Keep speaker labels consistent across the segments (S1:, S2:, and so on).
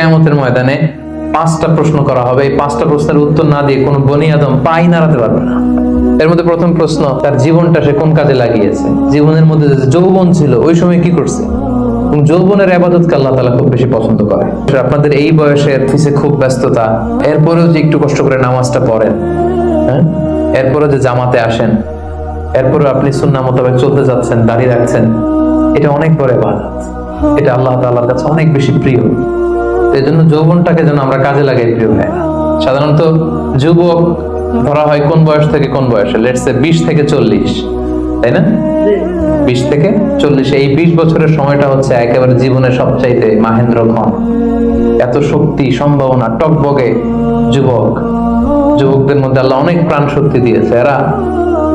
S1: কেয়ামতের ময়দানে পাঁচটা প্রশ্ন করা হবে। এই পাঁচটা প্রশ্নের উত্তর না দিয়ে কোনো বনি আদম পাই নাড়াতে পারবে না। এর মধ্যে প্রথম প্রশ্ন, তার জীবনটা সে কোন কাজে লাগিয়েছে? জীবনের মধ্যে যৌবন ছিল, ওই সময় কি করছে? যৌবনের আল্লাহ তালা খুব বেশি পছন্দ করে। আপনাদের এই বয়সের অফিসে খুব ব্যস্ততা, এরপরেও যে একটু কষ্ট করে নামাজটা পড়েন হ্যাঁ? এরপরে যে জামাতে আসেন এরপরে আপনি সুন্না মোতাবেক চলতে যাচ্ছেন, দাঁড়িয়ে রাখছেন, এটা অনেক বড় এটা আল্লাহ তাআলার কাছে অনেক বেশি প্রিয়। এই জন্য যৌবনটাকে যেন আমরা কাজে লাগাই, প্রিয় ভাই। সাধারণত যুবক ধরা হয় কোন বয়স থেকে কোন বয়সে? লেটসে বিশ থেকে চল্লিশ, তাই না? বিশ থেকে চল্লিশ, এই বিশ বছরের সময়টা হচ্ছে একেবারে জীবনের সবচাইতে মাহেন্দ্র ক্ষণ। এত শক্তি, সম্ভাবনা, টকবগে যুবক। যুবকদের মধ্যে আল্লাহ অনেক প্রাণ শক্তি দিয়েছে। এরা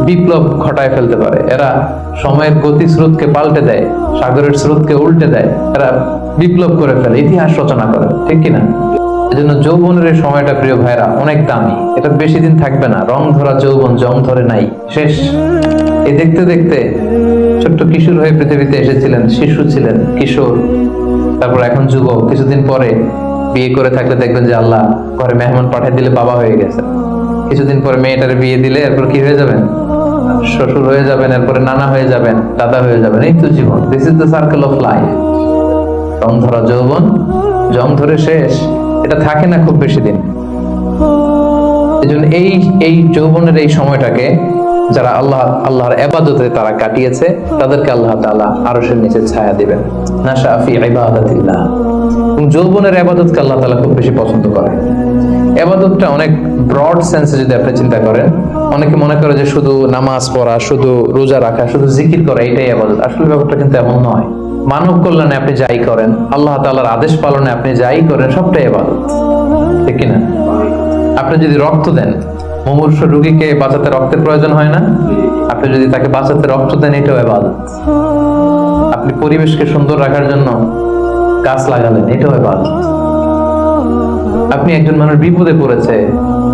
S1: বিপ্লব ঘটায় ফেলতে পারে। এরা সময়ের গতি স্রোতকে পাল্টে দেয়, সাগরের স্রোতকে উল্টে দেয়। এরা বিপ্লব করে ফেলে, ইতিহাস রচনা করে, ঠিক কিনা? এজন্য যৌবনের এই সময়টা, প্রিয় ভাইরা অনেক দামি। এটা বেশি দিন থাকবে না। রং ধরা যৌবন জং ধরে নাই। শেষ। এই দেখতে দেখতে ছোট্ট কিশোর হয়ে পৃথিবীতে এসেছিলেন, শিশু ছিলেন, কিশোর। তারপর এখন যুবক। কিছুদিন পরে বিয়ে করে থাকলে দেখবেন যে আল্লাহ ঘরে মেহমান পাঠিয়ে দিলে বাবা হয়ে গেছে। কিছুদিন পরে মেয়েটার বিয়ে দিলে এরপর কি হয়ে যাবেন? শ্বশুর হয়ে যাবেন, এরপরে নানা হয়ে যাবেন, দাদা হয়ে যাবেন। এই তো জীবন। This is the circle of life রং ধরা যৌবন জং ধরে শেষ, এটা থাকে না খুব বেশি দিন। এই এই যৌবনের এই সময়টাকে যারা আল্লাহ, আল্লাহর এবাদতে তারা কাটিয়েছে, তাদেরকে আল্লাহ তাআলা আরশের নিচে ছায়া দিবেন। নাশাফি ইবাদাতিল্লাহ। এবং যৌবনের এবাদতকে আল্লাহ তাআলা খুব বেশি পছন্দ করে। এবাদতটা অনেক ব্রড সেন্সে যদি আপনি চিন্তা করেন, অনেকে মনে করে যে শুধু নামাজ পড়া, শুধু রোজা রাখা, শুধু জিকির করা, এটাই আবাদত আসলে ব্যাপারটা কিন্তু এমন নয়। মানব কল্যাণে আপনি যাই করেন, আল্লাহ তাআলার আদেশ পালনে আপনি যাই করেন, সবটাই আবাদত ঠিক কিনা? আপনি যদি রক্ত দেন, মুমূর্ষ রোগীকে বাঁচাতে রক্তের প্রয়োজন হয় না? আপনি যদি তাকে বাঁচাতে রক্ত দেন, এটাও এবাদত। আপনি পরিবেশকে সুন্দর রাখার জন্য গাছ লাগালেন, এটাও এবাদত। আপনি একজন মানুষ বিপদে পড়েছে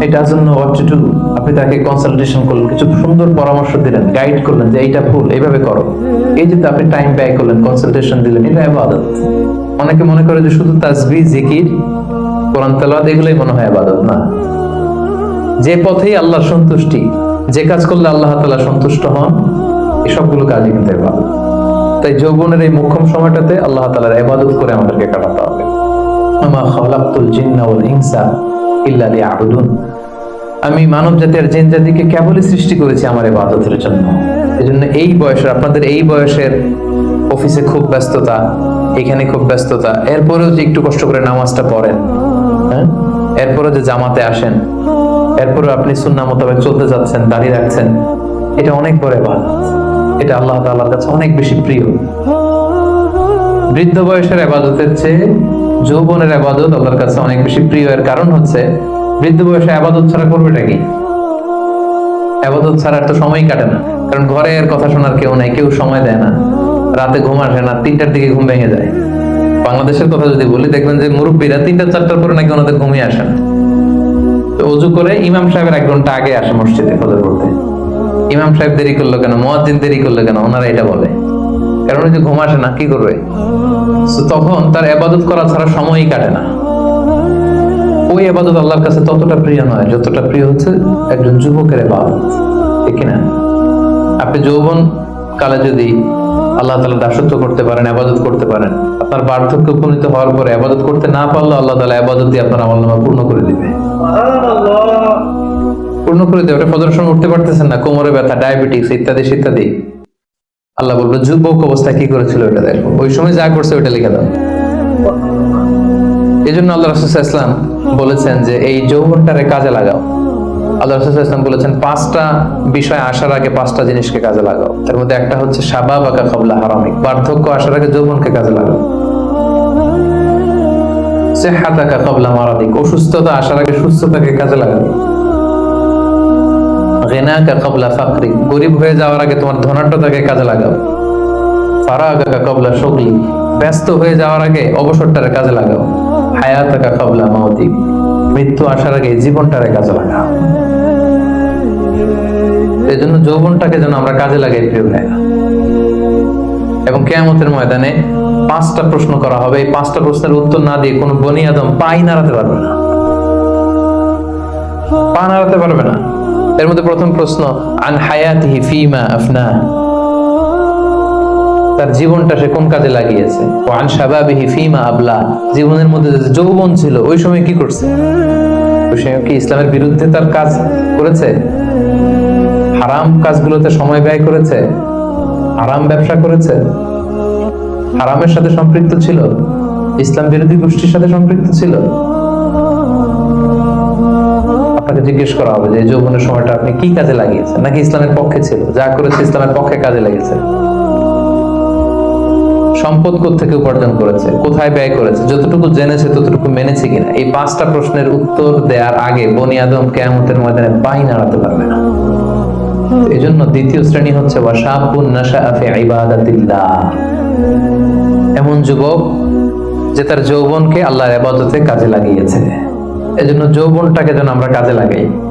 S1: এটা জন্য আপনি তাকে কনসালটেশন করলেন, কিছু সুন্দর পরামর্শ দিলেন গাইড করলেন যে এইটা ভুল, এইভাবে করো। এই যে আপনি টাইম ব্যয় করলেন কনসালটেশন দিলেন, এটা ইবাদত অনেকে মনে করে যে শুধু তাসবি জিকির, কোরআন তেলাওয়াত, এগুলোই মনে হয় ইবাদত না। যে পথেই আল্লাহর সন্তুষ্টি, যে কাজ করলে আল্লাহ তাআলা সন্তুষ্ট হন, এই সবগুলো কাজই কিন্তু ইবাদত তাই যৌবনের এই মুখ্যম সময়টাতে আল্লাহ তাআলার ইবাদত করে আমাদেরকে কাটাতে হবে। আমা খালাকতুল জিন্না ওয়াল ইনসা ইল্লা লিয়াবুদুন। আমি মানব জাতির জিন জাতিকে কেবলই সৃষ্টি করেছি আমার ইবাদতের জন্য। এজন্য এই বয়সের, আপনাদের এই বয়সের অফিসে খুব ব্যস্ততা, এখানে খুব ব্যস্ততা। এরপরেও যে একটু কষ্ট করে নামাজটা পড়েন হ্যাঁ? এরপরেও যে জামাতে আসেন এরপরে আপনি সুন্নাহ মোতাবেক চলতে যাচ্ছেন, দাঁড়িয়ে রাখছেন, এটা অনেক বড় ইবাদত এটা আল্লাহ তাআলার কাছে অনেক বেশি প্রিয়। বৃদ্ধ বয়সের আবাদতের চেয়ে যৌবনের আবাদত আল্লাহর কাছে অনেক বেশি প্রিয়। এর কারণ হচ্ছে, বৃদ্ধ বয়সে আবাদত ছাড়া করবেটা কি? আবাদত ছাড়া তো সময় কাটে না। কারণ ঘরে আর কথা শোনার কেউ নাই, কেউ সময় দেয় না। রাতে ঘুম আসে না, তিনটার দিকে ঘুম ভেঙে যায়। বাংলাদেশের কথা যদি বলি, দেখবেন যে মুরব্বীরা তিনটা চারটার পরে নাকি ওনাদের ঘুমিয়ে আসে না। তো অজু করে ইমাম সাহেবের এক ঘণ্টা আগে আসে মসজিদে ফজর পড়তে ইমাম সাহেব দেরি করল কেন? মুয়াজ্জিন দেরি করল কেন? ওনারা এটা বলে। কারণ যে ঘুম আসে না, কি করবে? তখন তার আবাদত করা ছাড়া সময়ই কাটে না। ওই আবাদত আল্লাহর কাছে ততটা প্রিয় নয়, যতটা প্রিয় হচ্ছে একজন যুবকের আবাদত ঠিক না আপনি যৌবন কালে যদি আল্লাহ তালা দাসত্ব করতে পারেন আবাদত করতে পারেন আপনার বার্ধক্য উপনীত হওয়ার পরে আবাদত করতে না পারলে আল্লাহ তালা আবাদত দিয়ে আপনার আমল নামা পূর্ণ করে দিবে। পূর্ণ করে দেবে। ফজরের সময় উঠতে পারতেছেন না কোমরে ব্যথা ডায়াবেটিস ইত্যাদি ইত্যাদি আল্লাহ বলবে যুবক অবস্থায় কি করেছিল ওটা দেখো। ওই সময় যা করছে ওটা লিখে দাও। এই জন্য আল্লাহ রসুল ইসলাম বলেছেন যে এই যৌবনটারে কাজে লাগাও। আল্লাহ বলেছেন, পাঁচটা বিষয় আসার আগে পাঁচটা জিনিসকে কাজে লাগাও। তার মধ্যে একটা হচ্ছে সাবাব আকা কবলা হারামিক বার্ধক্য আসার আগে যৌবনকে কাজে লাগাও। কবলা অসুস্থতা আসার আগে সুস্থতাকে কাজে লাগাও। কবলা ফাকরি, গরিব হয়ে যাওয়ার আগে তোমার কাজে লাগাও। ফারাগাকা কবলা ব্যস্ত হয়ে যাওয়ার আগে কাজে লাগাও। হায়াতাকা কবলা মাউতি, মৃত্যু আসার আগে জীবনটারে কাজে লাগাও। এই জন্য যৌবনটাকে যেন আমরা কাজে লাগাই প্রিয় ভাইরা এবং কেয়ামতের ময়দানে পাঁচটা প্রশ্ন করা হবে। এই পাঁচটা প্রশ্নের উত্তর না দিয়ে কোনো বনি আদম পাই নাড়াতে পারবে না। পা নাড়াতে পারবে না। এর মধ্যে প্রথম প্রশ্ন, আন ফিমা আফনা? তার জীবনটা সে কোন কাজে লাগিয়েছে? আন শাবাবিহি ফিমা আবলা? জীবনের মধ্যে যৌবন ছিল, ওই সময় কি করছে? ওই সময় কি ইসলামের বিরুদ্ধে তার কাজ করেছে? হারাম কাজগুলোতে সময় ব্যয় করেছে? হারাম ব্যবসা করেছে? হারামের সাথে সম্পৃক্ত ছিল? ইসলাম বিরোধী গোষ্ঠীর সাথে সম্পৃক্ত ছিল? আপনাকে জিজ্ঞেস করা হবে যে যৌবনের সময়টা আপনি কি কাজে লাগিয়েছেন? নাকি ইসলামের পক্ষে ছিল? যা করেছে ইসলামের পক্ষে কাজে লেগেছে সম্পদ থেকে উপার্জন করেছে? কোথায় ব্যয় করেছে? যতটুকু জেনেছে, ততটুকু মেনেছে কিনা? এই পাঁচটা প্রশ্নের উত্তর দেওয়ার আগে বনি আদম কেয়ামতের ময়দানে পারবে না। এই জন্য দ্বিতীয় শ্রেণি হচ্ছে এমন যুবক যে তার যৌবনকে আল্লাহর ইবাদতে কাজে লাগিয়েছে। এজন্য যৌবনটাকে যেন আমরা কাজে লাগাই।